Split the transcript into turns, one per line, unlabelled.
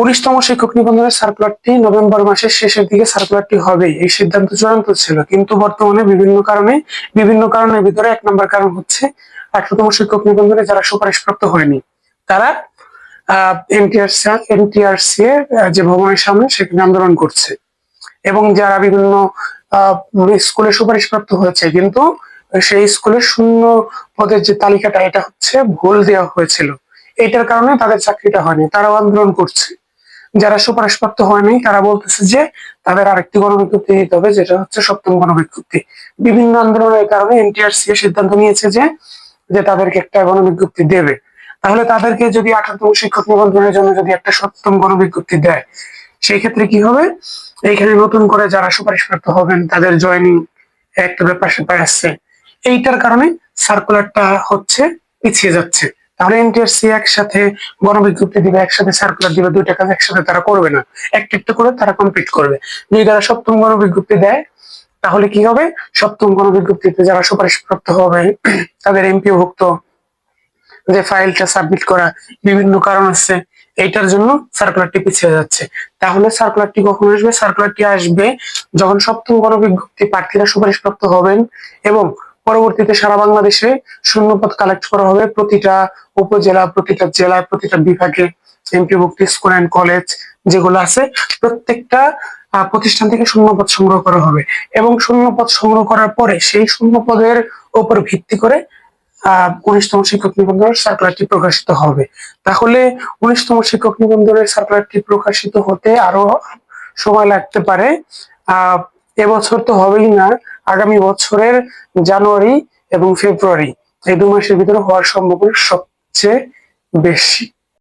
উনিশতম শিক্ষক নিবন্ধনের সার্কুলারটি নভেম্বর মাসের শেষের দিকে সার্কুলারটি হবে এই সিদ্ধান্ত চূড়ান্ত ছিল। কিন্তু বর্তমানে বিভিন্ন কারণে, বিভিন্ন কারণের ভিতরে এক নম্বর কারণ হচ্ছে আঠারোতম শিক্ষক নিবন্ধনে যারা সুপারিশপ্রাপ্ত হয়নি, তারা এনটিআরসি এর যে ভবনের সামনে সেখানে আন্দোলন করছে। এবং যারা বিভিন্ন স্কুলে সুপারিশপ্রাপ্ত হয়েছে, কিন্তু সেই স্কুলের শূন্য পদের যে তালিকাটা, এটা হচ্ছে ভুল দেওয়া হয়েছিল। এটার কারণে তাদের চাকরিটা হয়নি, তারাও আন্দোলন করছে। যারা সুপারিশপ্রাপ্ত হয়নি তারা বলতেছে যে তাদের আরেকটি গণবিজ্ঞপ্তি দিতে হবে, যেটা হচ্ছে সপ্তম গণবিজ্ঞপ্তি। বিভিন্ন আন্দোলনের কারণে এনটিআরসি সিদ্ধান্ত নিয়েছে যে যে তাদেরকে একটা গণবিজ্ঞপ্তি দেবে। তাহলে তাদেরকে যদি আঠারোতম শিক্ষক নিবন্ধনের জন্য যদি একটা সপ্তম গণবিজ্ঞপ্তি দেয়, সেই ক্ষেত্রে কি হবে? এইখানে নতুন করে যারা সুপারিশপ্রাপ্ত হবেন, তাদের জয়েনিং একটা ব্যাপার স্যাপার আসছে। এইটার কারণে সার্কুলারটা হচ্ছে পিছিয়ে যাচ্ছে। তাহলে এনটিআরসি একসাথে গণবিজ্ঞপ্তি দিবে, একসাথে সার্কুলার দিবে, দুইটা কাজ একসাথে তারা করবে না। একটা করে তারা কমপ্লিট করবে। যদি তারা সপ্তম গণবিজ্ঞপ্তি দেয়, তাহলে কি হবে? সপ্তম গণবিজ্ঞপ্তিতে যারা সুপারিশপ্রাপ্ত হবে, তাদের এমপিও ভুক্ত যে ফাইলটা সাবমিট করা বিভিন্ন কারণ আছে, এইটার জন্য সার্কুলারটি পিছিয়ে যাচ্ছে। তাহলে সার্কুলারটি কখন আসবে? সার্কুলারটি আসবে যখন সপ্তম গণবিজ্ঞপ্তি প্রার্থীরা সুপারিশপ্রাপ্ত হবেন এবং পরবর্তীতে সারা বাংলাদেশে শূন্যপদ কালেক্ট করা হবে প্রতিটা উপজেলা, প্রতিটা জেলায়, প্রতিটা বিভাগে এমপিভুক্ত স্কুল অ্যান্ড কলেজ যেগুলো আছে, প্রত্যেকটা প্রতিষ্ঠান থেকে শূন্যপদ সংগ্রহ করা হবে। এবং শূন্যপদ সংগ্রহ করার পরে সেই শূন্যপদের উপর ভিত্তি করে উনিশতম শিক্ষক নিবন্ধনের সার্কুলারটি প্রকাশিত হবে। তাহলে উনিশতম শিক্ষক নিবন্ধনের সার্কুলারটি প্রকাশিত হতে আরও সময় লাগতে পারে। আহ এবছর তো হবেই না আগামী বছরের জানুয়ারি এবং ফেব্রুয়ারি। এই দু মাসের ভিতরে হওয়ার সম্ভাবনা সবচেয়ে বেশি।